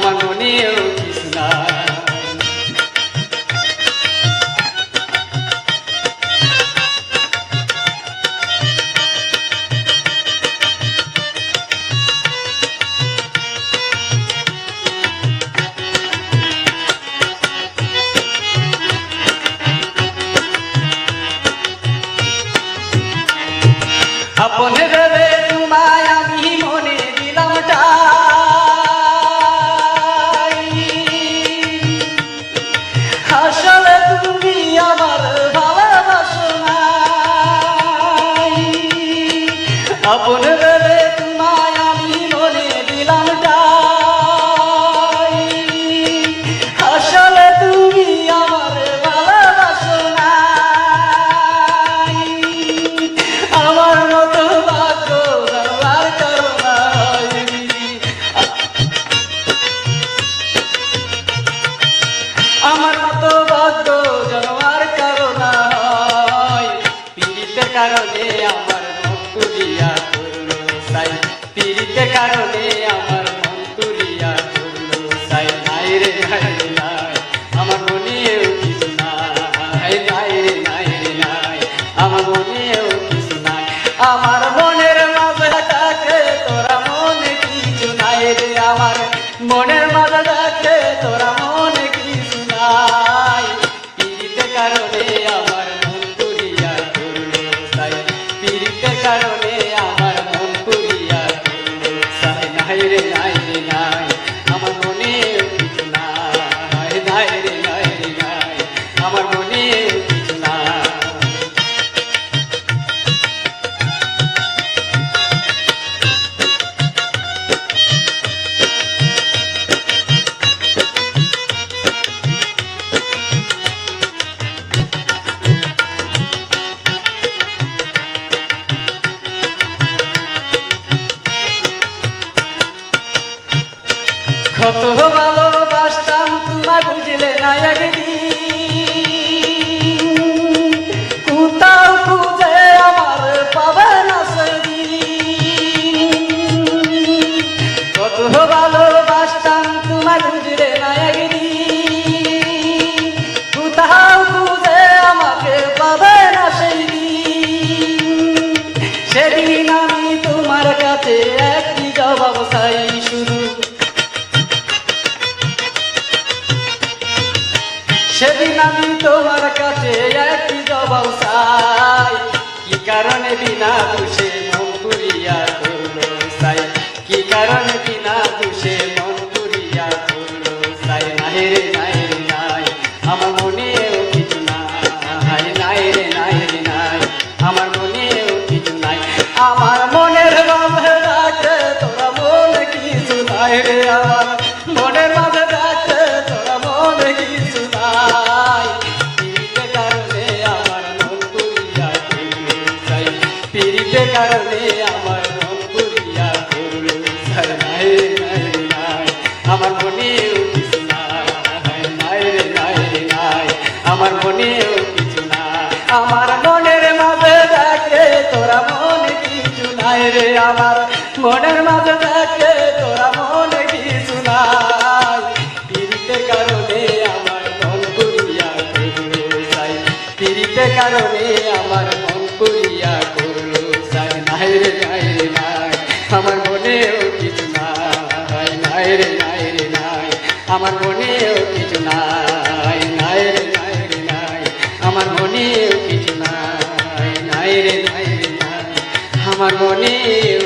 I'm Amanu Niyo Carolina. নাই আমার মনে কত ভালোবাসতাম তোমার বুঝলে না একদিন। কোথাও খুঁজে আমার পাবে না সেদিন কত ভালোবাসতাম তোমার বুঝলে না একদিন কোথাও খুঁজে আমাকে পাবে না সেদিন আমি তোমার কাছে একটি জবাব চাই, শুধু সেদিন তোমার কাছে একটি জবাব চাই। কি কারণে বিনা দোষে মন পুরিয়া করল চাই? কি কারণে বিনা দোষে মন পুরিয়া করল চাই? নাই রে নাই রে, নাই। আমার মনেও কিছু নাই। নাই রে নাই রে, নাই। আমার মনেও কিছু নাই। আমার মনের ডাকে তোরা মনে কিছু নাই রে আমার। আমার মন পুরিয়া করল নাই। আমার মনেও কিছু নাই। আমার মনের মাঝে দেখে তোরা মন কিছু নাই রে। আমার মনের মাঝে দেখে আমার মনেও কিছু নাই নাই রে নাই রে, নাই। আমার মনেও কিছু নাই নাই রে নাই রে, নাই। আমার মনেও কিছু নাই নাই রে নাই রে, নাই। আমার মনেও